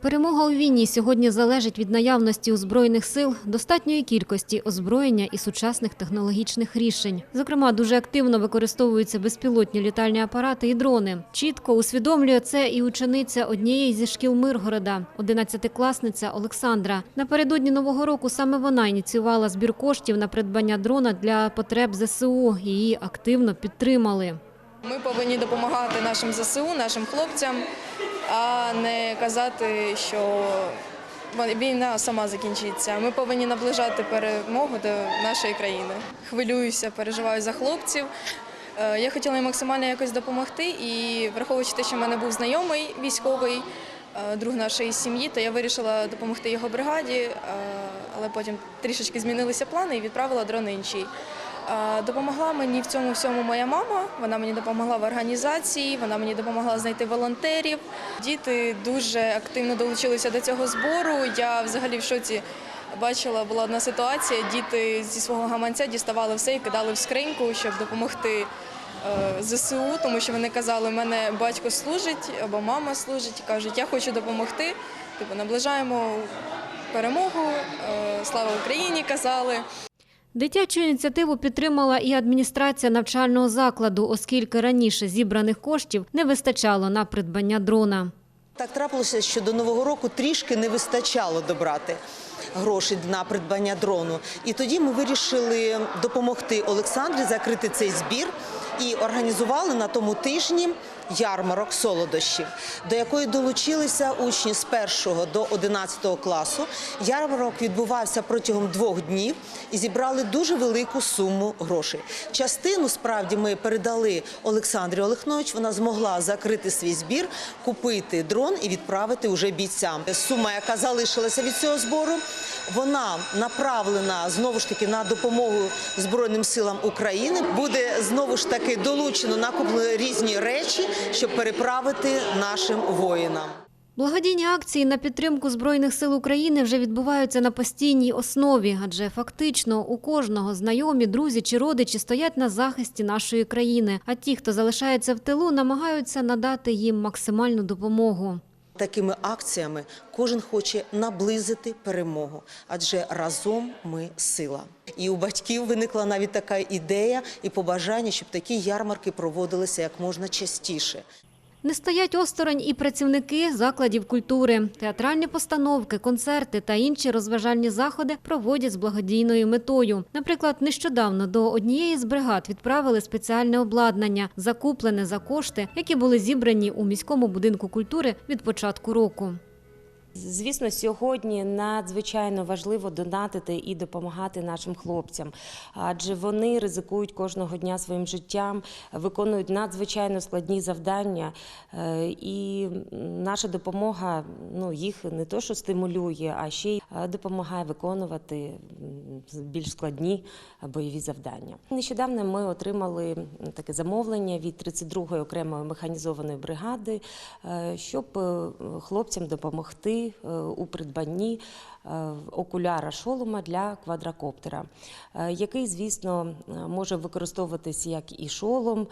Перемога у війні сьогодні залежить від наявності у збройних сил достатньої кількості озброєння і сучасних технологічних рішень. Зокрема, дуже активно використовуються безпілотні літальні апарати і дрони. Чітко усвідомлює це і учениця однієї зі шкіл Миргорода, 11-класниця Олександра. Напередодні нового року саме вона ініціювала збір коштів на придбання дрона для потреб ЗСУ. Її активно підтримали. Ми повинні допомагати нашим ЗСУ, нашим хлопцям, а не казати, що війна сама закінчиться. Ми повинні наближати перемогу до нашої країни. Хвилююся, переживаю за хлопців. Е, Я хотіла їм максимально якось допомогти, і враховуючи те, що в мене був знайомий військовий, е, друг нашої сім'ї, то я вирішила допомогти його бригаді, е, але потім трішечки змінилися плани і відправила дрон інший. Допомогла мені в цьому всьому моя мама. Вона мені допомогла в організації, вона мені допомогла знайти волонтерів. Діти дуже активно долучилися до цього збору. Я взагалі в шоці бачила, була одна ситуація. Діти зі свого гаманця діставали все і кидали в скриньку, щоб допомогти е, ЗСУ, тому що вони казали, у мене батько служить або мама служить. Кажуть, я хочу допомогти. Типу, наближаємо перемогу. е, Слава Україні! казали. Дитячу ініціативу підтримала і адміністрація навчального закладу, оскільки раніше зібраних коштів не вистачало на придбання дрона. Так трапилося, що до нового року трішки не вистачало добрати грошей на придбання дрону. І тоді ми вирішили допомогти Олександрі закрити цей збір і організували на тому тижні ярмарок солодощів, до якої долучилися учні з 1 до 11 класу. Ярмарок відбувався протягом двох днів і зібрали дуже велику суму грошей. Частину справді ми передали Олександрі Олехнович. Вона змогла закрити свій збір, купити дрон і відправити уже бійцям. Сума, яка залишилася від цього збору, вона направлена знову ж таки на допомогу Збройним силам України. Буде знову ж таки долучено накуплено різні речі, щоб переправити нашим воїнам. Благодійні акції на підтримку Збройних сил України вже відбуваються на постійній основі, адже фактично у кожного знайомі, друзі чи родичі стоять на захисті нашої країни. А ті, хто залишається в тилу, намагаються надати їм максимальну допомогу. Такими акціями кожен хоче наблизити перемогу, адже разом ми сила. І у батьків виникла навіть така ідея і побажання, щоб такі ярмарки проводилися як можна частіше. Не стоять осторонь і працівники закладів культури. Театральні постановки, концерти та інші розважальні заходи проводять з благодійною метою. Наприклад, нещодавно до однієї з бригад відправили спеціальне обладнання, закуплене за кошти, які були зібрані у міському будинку культури від початку року. Звісно, сьогодні надзвичайно важливо донатити і допомагати нашим хлопцям, адже вони ризикують кожного дня своїм життям, виконують надзвичайно складні завдання, Е, і наша допомога ну, їх не то, що стимулює, а ще й е, допомагає виконувати більш складні бойові завдання. Нещодавно ми отримали таке замовлення від 32-ї окремої механізованої бригади, е, щоб хлопцям допомогти е, у придбанні е, окуляра шолома для квадрокоптера, е, який, звісно, може використовуватись як і шолом,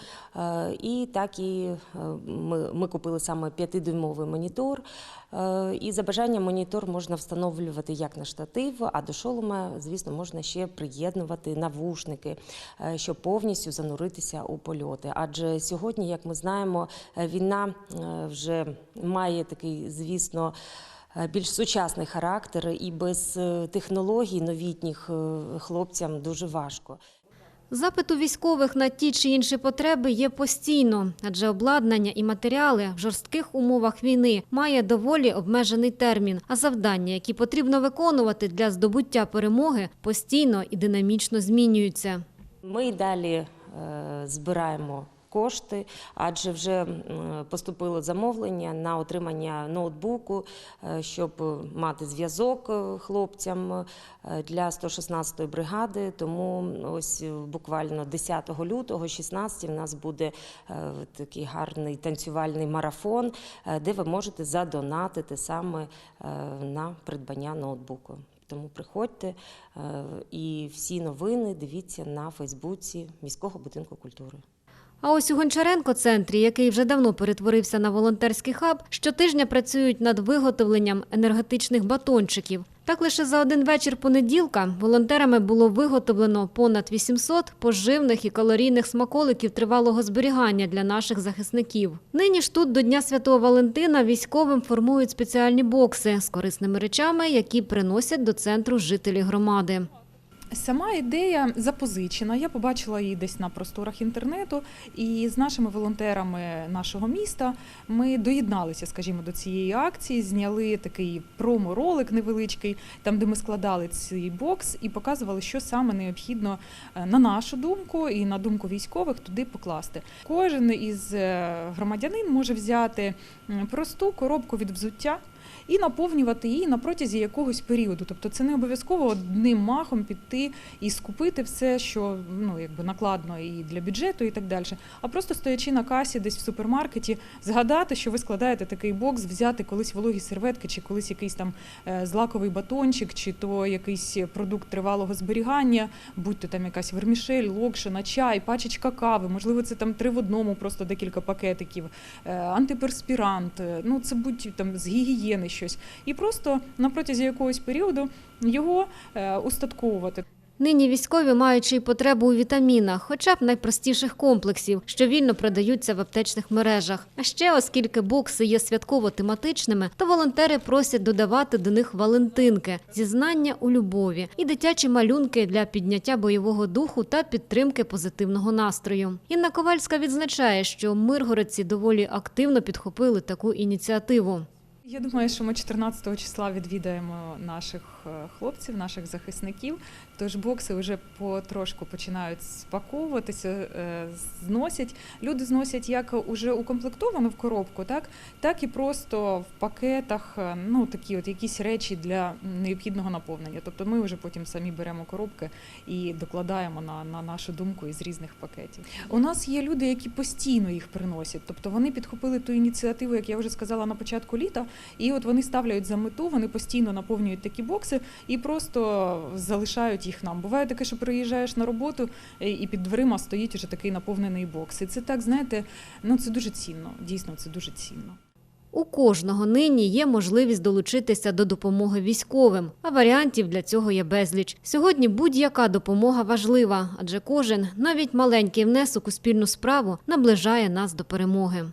і так і ми, ми купили саме 5-дюймовий монітор. І за бажанням монітор можна встановлювати як на штатив, а до шолома, звісно, можна ще приєднувати навушники, щоб повністю зануритися у польоти. Адже сьогодні, як ми знаємо, війна вже має такий, звісно, більш сучасний характер, і без е, технологій новітніх е, хлопцям дуже важко. Запит у військових на ті чи інші потреби є постійно, адже обладнання і матеріали в жорстких умовах війни має доволі обмежений термін, а завдання, які потрібно виконувати для здобуття перемоги, постійно і динамічно змінюються. Ми й далі е, збираємо кошти, адже вже поступило замовлення на отримання ноутбуку, е, щоб мати зв'язок е, хлопцям е, для 116-ї бригади. Тому ось буквально 10 лютого, 16 в нас буде такий гарний танцювальний марафон, де ви можете задонатити саме на придбання ноутбуку. Тому приходьте і всі новини дивіться на Фейсбуці міського будинку культури. А ось у Гончаренко-центрі, який вже давно перетворився на волонтерський хаб, щотижня працюють над виготовленням енергетичних батончиків. Так лише за один вечір понеділка волонтерами було виготовлено понад 800 поживних і калорійних смаколиків тривалого зберігання для наших захисників. Нині ж тут до Дня Святого Валентина військовим формують спеціальні бокси з корисними речами, які приносять до центру жителі громади. Сама ідея запозичена. Я побачила її десь на просторах інтернету, і з нашими волонтерами нашого міста ми доєдналися, скажімо, до цієї акції, зняли такий промо-ролик невеличкий, там де ми складали цей бокс і показували, що саме необхідно е, на нашу думку і на думку військових туди покласти. Кожен із е, громадянин може взяти просту коробку від взуття і наповнювати її на протязі якогось періоду. Тобто це не обов'язково одним махом піти і скупити все, що ну якби накладно і для бюджету, і так далі. А просто стоячи на касі десь в супермаркеті, згадати, що ви складаєте такий бокс, взяти колись вологі серветки, чи колись якийсь там е, злаковий батончик, чи то якийсь продукт тривалого зберігання, будь то там якась вермішель, локшина, чай, пачечка кави, можливо, це там три в одному, просто декілька пакетиків, е, антиперспірант, е, ну це будь там з гігієни щось. І просто на протязі якогось періоду його е, устатковувати. Нині військові мають ще й потребу у вітамінах, хоча б найпростіших комплексів, що вільно продаються в аптечних мережах. А ще, оскільки бокси є святково-тематичними, то волонтери просять додавати до них валентинки, зізнання у любові і дитячі малюнки для підняття бойового духу та підтримки позитивного настрою. Інна Ковальська відзначає, що миргородці доволі активно підхопили таку ініціативу. Я думаю, що ми 14 числа відвідаємо наших е, хлопців, наших захисників. Тож бокси вже потрошку починають спаковуватися, е, зносять. Люди зносять як уже укомплектовано в коробку, так, так і просто в пакетах, е, ну такі от якісь речі для необхідного наповнення. Тобто ми вже потім самі беремо коробки і докладаємо на, на нашу думку із різних пакетів. У нас є люди, які постійно їх приносять. Тобто вони підхопили ту ініціативу, як я вже сказала на початку літа. І от вони ставляють за мету, вони постійно наповнюють такі бокси і просто залишають їх нам. Буває таке, що приїжджаєш на роботу е, і під дверима стоїть уже такий наповнений бокс. І це так, знаєте, ну це дуже цінно. Дійсно, це дуже цінно. У кожного нині є можливість долучитися до допомоги військовим, а варіантів для цього є безліч. Сьогодні будь-яка допомога важлива, адже кожен, навіть маленький внесок у спільну справу, наближає нас до перемоги.